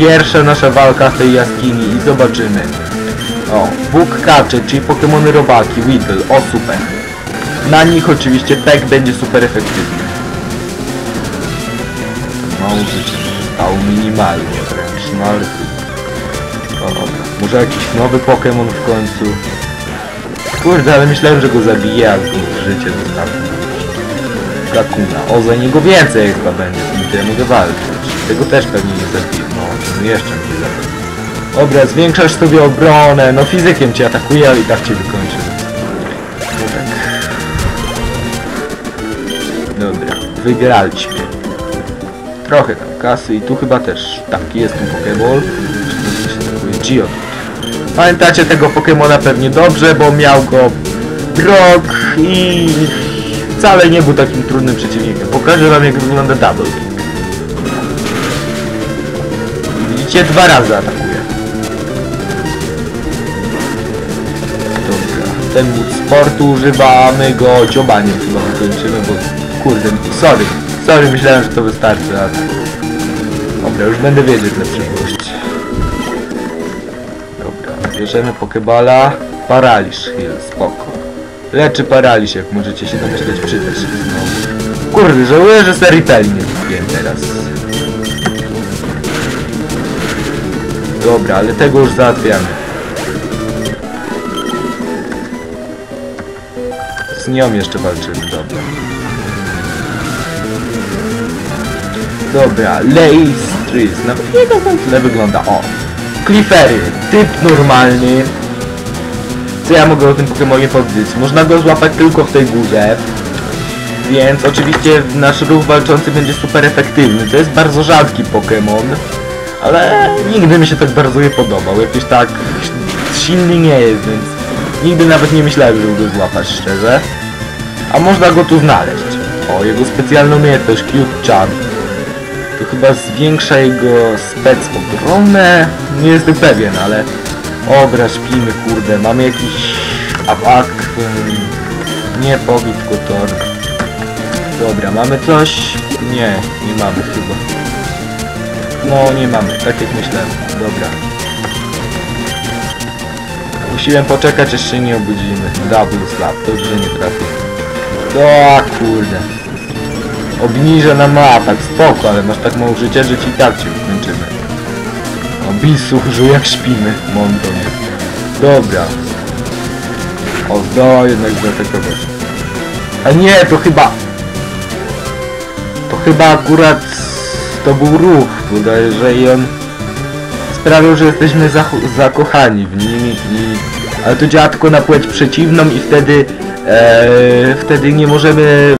pierwsza nasza walka w tej jaskini i zobaczymy. O, Bóg kacze, czyli Pokémony robaki, Weedle, o super. Na nich oczywiście pek będzie super efektywny. Mało życia zostało minimalnie wręcz, no ale... O, dobra. Może jakiś nowy Pokémon w końcu? Kurde, ale myślałem, że go zabije, a go życie zostawię. Kakuna. O, za niego więcej chyba będzie, z nim ja mogę walczyć. Tego też pewnie nie zabiję. No, no jeszcze mnie zabiję. Dobra, zwiększasz sobie obronę. No fizykiem cię atakuje, ale i tak cię wykończy. No tak. Dobra, wygraliśmy. Trochę tam kasy i tu chyba też. Tak, jest tu atakuje? Geodude. Pamiętacie tego Pokemona pewnie dobrze, bo miał go Brock i wcale nie był takim trudnym przeciwnikiem. Pokażę wam jak wygląda Double Widzicie? Dwa razy atakuje. Dobra. Ten mód sportu używamy go dziobaniem chyba wykończymy, bo kurde, sorry. Sorry, myślałem, że to wystarczy, ale... Dobra, już będę wiedzieć na przyszłość. Dobra, bierzemy Pokeballa. Paraliż Heal, spoko. Leczy paraliż, jak możecie się domyśleć, przyda znowu. Kurde, żałuję, że serii nie kupiłem teraz. Dobra, ale tego już załatwiamy. Z nią jeszcze walczymy, dobra. Dobra, Leistris, nawet nie jak źle wygląda, o. Cliffery, typ normalny. Co ja mogę o tym Pokemonie powiedzieć? Można go złapać tylko w tej górze. Więc oczywiście nasz ruch walczący będzie super efektywny. To jest bardzo rzadki Pokémon. Ale nigdy mi się tak bardzo nie podobał. Jakiś tak silny nie jest, więc nigdy nawet nie myślałem, żeby go złapać szczerze. A można go tu znaleźć. O, jego specjalna umiejętność Cute Charm. To chyba zwiększa jego spec obronę. Nie jestem pewien, ale... Obra, śpimy, kurde. Mamy jakiś... Awak... ym, Nie pobit, tylko tor. Dobra, mamy coś? Nie, nie mamy chyba. No, nie mamy, tak jak myślałem. Dobra. Musiałem poczekać, się nie obudzimy. Double slap, dobrze nie trafię. O kurde. Obniża nam atak, spoko, ale masz tak mało życia, że ci i tak cię wykończymy. O, bisu, że jak śpimy, Monton. Dobra. O, zdoła jednak zaatakować. A nie, to chyba... To chyba akurat... To był ruch, bodajże i on... Sprawiał, że jesteśmy zakochani w nim i... Ale to działa tylko na płeć przeciwną i wtedy... E, wtedy nie możemy